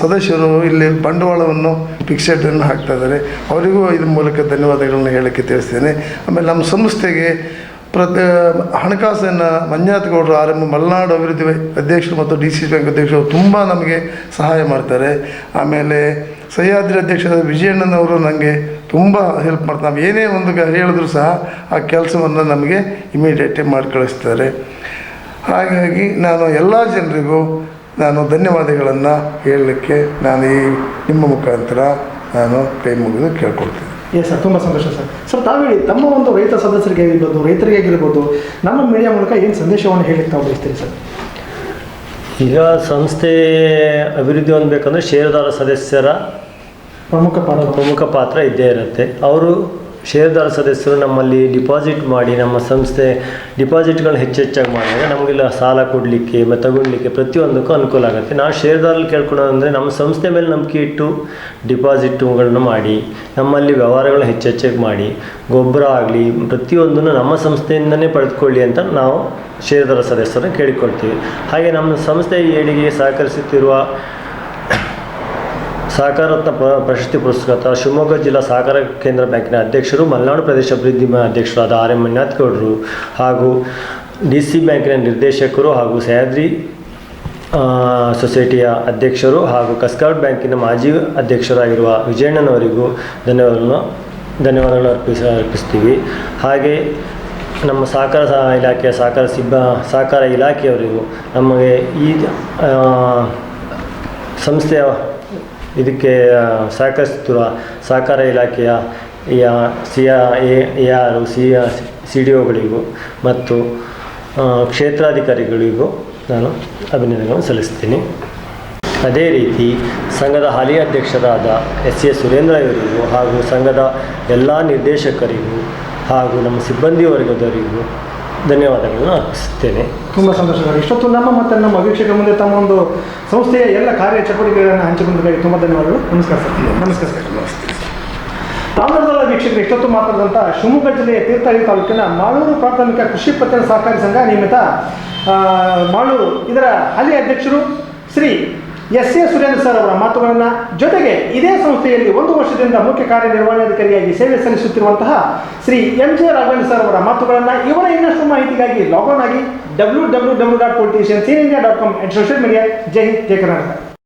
ಸದಸ್ಯರು ಇಲ್ಲಿ ಬಂಡವಾಳವನ್ನು ಫಿಕ್ಸೆಡನ್ನು ಹಾಕ್ತಾ ಇದ್ದಾರೆ. ಅವರಿಗೂ ಇದ್ರ ಮೂಲಕ ಧನ್ಯವಾದಗಳನ್ನು ಹೇಳೋಕ್ಕೆ ತಿಳಿಸ್ತೇನೆ. ಆಮೇಲೆ ನಮ್ಮ ಸಂಸ್ಥೆಗೆ ಪ್ರತಿ ಹಣಕಾಸನ್ನು ಮಂಜಾತಗೌಡರು ಗೌಡರು ಆರ್ ಎಂ ಮಲೆನಾಡು ಅಭಿವೃದ್ಧಿ ಅಧ್ಯಕ್ಷರು ಮತ್ತು ಡಿ ಸಿ ಬ್ಯಾಂಕ್ ಅಧ್ಯಕ್ಷರು ತುಂಬ ನಮಗೆ ಸಹಾಯ ಮಾಡ್ತಾರೆ. ಆಮೇಲೆ ಸಹ್ಯಾದ್ರಿ ಅಧ್ಯಕ್ಷರಾದ ವಿಜಯಣ್ಣನವರು ನನಗೆ ತುಂಬ ಹೆಲ್ಪ್ ಮಾಡ್ತಾರೆ. ನಾವು ಏನೇ ಒಂದು ಹೇಳಿದ್ರು ಸಹ ಆ ಕೆಲಸವನ್ನು ನಮಗೆ ಇಮಿಡಿಯೇಟೇ ಮಾಡಿ ಕಳಿಸ್ತಾರೆ ಹಾಗಾಗಿ ನಾನು ಎಲ್ಲ ಜನರಿಗೂ ನಾನು ಧನ್ಯವಾದಗಳನ್ನು ಹೇಳಲಿಕ್ಕೆ ನಾನು ಈ ನಿಮ್ಮ ಮುಖಾಂತರ ನಾನು ಕೈ ಮುಗಿದು ಕೇಳ್ಕೊಳ್ತೀನಿ. ಎಸ್ ಸರ್ ತುಂಬ ಸಂತೋಷ ಸರ್ ಸರ್ ತಾವು ಹೇಳಿ ತಮ್ಮ ಒಂದು ರೈತ ಸದಸ್ಯರಿಗೆ ಆಗಿರ್ಬೋದು ರೈತರಿಗೆ ಆಗಿರ್ಬೋದು ನಮ್ಮ ಮೀಡಿಯಾ ಮೂಲಕ ಏನು ಸಂದೇಶವನ್ನು ಹೇಳಿ ತಾವು ಬಯಸ್ತೀರಿ ಸರ್ ಈಗ ಸಂಸ್ಥೆ ಅಭಿವೃದ್ಧಿ ಹೊಂದಬೇಕಂದ್ರೆ ಷೇರುದಾರ ಸದಸ್ಯರ ಪ್ರಮುಖ ಪಾತ್ರ. ಪ್ರಮುಖ ಪಾತ್ರ ಇದ್ದೇ ಇರುತ್ತೆ. ಅವರು ಷೇರುದಾರ ಸದಸ್ಯರು ನಮ್ಮಲ್ಲಿ ಡಿಪಾಸಿಟ್ ಮಾಡಿ ನಮ್ಮ ಸಂಸ್ಥೆ ಡಿಪಾಸಿಟ್ಗಳನ್ನ ಹೆಚ್ಚೆಚ್ಚಾಗಿ ಮಾಡಿದಾಗ ನಮಗೆಲ್ಲ ಸಾಲ ಕೊಡಲಿಕ್ಕೆ ಮತ್ತು ತಗೊಳ್ಳಿಕ್ಕೆ ಪ್ರತಿಯೊಂದಕ್ಕೂ ಅನುಕೂಲ ಆಗುತ್ತೆ. ನಾವು ಷೇರುದಾರಲ್ಲಿ ಕೇಳ್ಕೊಳ್ಳೋದಂದರೆ ನಮ್ಮ ಸಂಸ್ಥೆ ಮೇಲೆ ನಂಬಿಕೆ ಇಟ್ಟು ಡಿಪಾಸಿಟುಗಳನ್ನು ಮಾಡಿ, ನಮ್ಮಲ್ಲಿ ವ್ಯವಹಾರಗಳನ್ನ ಹೆಚ್ಚೆಚ್ಚಾಗಿ ಮಾಡಿ, ಗೊಬ್ಬರ ಆಗಲಿ, ಪ್ರತಿಯೊಂದನ್ನು ನಮ್ಮ ಸಂಸ್ಥೆಯಿಂದನೇ ಪಡೆದುಕೊಳ್ಳಿ ಅಂತ ನಾವು ಷೇರುದಾರ ಸದಸ್ಯರನ್ನು ಕೇಳಿಕೊಳ್ತೀವಿ. ಹಾಗೆ ನಮ್ಮ ಸಂಸ್ಥೆ ಏಳಿಗೆಗೆ ಸಹಕರಿಸುತ್ತಿರುವ ಸಹಕಾರತ್ನ ಪ್ರ- ಪ್ರಶಸ್ತಿ ಪುರಸ್ಕೃತ ಶಿವಮೊಗ್ಗ ಜಿಲ್ಲಾ ಸಹಕಾರ ಕೇಂದ್ರ ಬ್ಯಾಂಕಿನ ಅಧ್ಯಕ್ಷರು ಮಲೆನಾಡು ಪ್ರದೇಶ ಅಭಿವೃದ್ಧಿ ಅಧ್ಯಕ್ಷರಾದ ಆರ್ ಎಂ ಗೌಡರು ಹಾಗೂ ಡಿ ಸಿ ಬ್ಯಾಂಕಿನ ನಿರ್ದೇಶಕರು ಹಾಗೂ ಸಹ್ಯಾದ್ರಿ ಸೊಸೈಟಿಯ ಅಧ್ಯಕ್ಷರು ಹಾಗೂ ಕಸ್ಕಾರ್ಡ್ ಬ್ಯಾಂಕಿನ ಮಾಜಿ ಅಧ್ಯಕ್ಷರಾಗಿರುವ ವಿಜಯಣ್ಣನವರಿಗೂ ಧನ್ಯವಾದಗಳನ್ನು ಧನ್ಯವಾದಗಳನ್ನು ಅರ್ಪಿಸ, ಅರ್ಪಿಸ್ತೀವಿ. ಹಾಗೆ ನಮ್ಮ ಸಹಕಾರ ಸಹ ಇಲಾಖೆಯ ಸಹಕಾರ ಸಿಬ್ಬ ಸಹಕಾರ ಇಲಾಖೆಯವರಿಗೂ ನಮಗೆ ಈ ಸಂಸ್ಥೆಯ ಇದಕ್ಕೆ ಸಹಕರಿಸುತ್ತಿರುವ ಸಹಕಾರ ಇಲಾಖೆಯ C A R C C D ಒಗಳಿಗೂ ಮತ್ತು ಕ್ಷೇತ್ರಾಧಿಕಾರಿಗಳಿಗೂ ನಾನು ಅಭಿನಂದನೆಗಳನ್ನು ಸಲ್ಲಿಸ್ತೀನಿ ಅದೇ ರೀತಿ ಸಂಘದ ಹಾಲಿ ಅಧ್ಯಕ್ಷರಾದ ಎಸ್ ಎ ಸುರೇಂದ್ರ ಇವರಿಗೂ ಹಾಗೂ ಸಂಘದ ಎಲ್ಲ ನಿರ್ದೇಶಕರಿಗೂ ಹಾಗೂ ನಮ್ಮ ಸಿಬ್ಬಂದಿ ವರ್ಗದವರಿಗೂ ಧನ್ಯವಾದಗಳನ್ನು ಅರ್ಪಿಸುತ್ತೇನೆ. ತುಂಬ ಸಂತೋಷ ಸರ್. ಇಷ್ಟೊತ್ತು ನಮ್ಮ ಮತ್ತು ನಮ್ಮ ವೀಕ್ಷಕರ ಮುಂದೆ ತಮ್ಮ ಒಂದು ಸಂಸ್ಥೆಯ ಎಲ್ಲ ಕಾರ್ಯ ಚಟುವಟಿಕೆಗಳನ್ನು ಹಂಚಿಕೊಂಡಿದ್ದಕ್ಕಾಗಿ ತುಂಬ ಧನ್ಯವಾದಗಳು. ನಮಸ್ಕಾರ ಸರ್. ನಮಸ್ಕಾರ ಸರ್. ನಮಸ್ತೆ ವೀಕ್ಷಕರು, ಇಷ್ಟೊತ್ತು ಮಾತಾಡಿದಂಥ ಶಿವಮೊಗ್ಗ ಜಿಲ್ಲೆಯ ತೀರ್ಥಹಳ್ಳಿ ತಾಲೂಕಿನ ಮಾಳೂರು ಪ್ರಾಥಮಿಕ ಕೃಷಿ ಪತ್ತಿನ ಸಹಕಾರಿ ಸಂಘ ನಿಯಮಿತ ಮಾಳೂರು. ಇದರ ಹಾಲಿ ಅಧ್ಯಕ್ಷರು Shri S A Surendra sir ಅವರ ಮಾತುಗಳನ್ನು ಜೊತೆಗೆ ಇದೇ ಸಂಸ್ಥೆಯಲ್ಲಿ ಒಂದು ವರ್ಷದಿಂದ ಮುಖ್ಯ ಕಾರ್ಯನಿರ್ವಹಣಾಧಿಕಾರಿಯಾಗಿ ಸೇವೆ ಸಲ್ಲಿಸುತ್ತಿರುವಂತಹ Shri M J Raghavendra sir ಅವರ ಮಾತುಗಳನ್ನು ಇವರ ಇನ್ನಷ್ಟು ಮಾಹಿತಿಗಾಗಿ ಲಾಗ್ ಆನ್ ಆಗಿ W W W dot politicians in India dot com and social media. ಜೈ ಹಿಂದ್, ಜೈ ಕರ್ನಾಟಕ.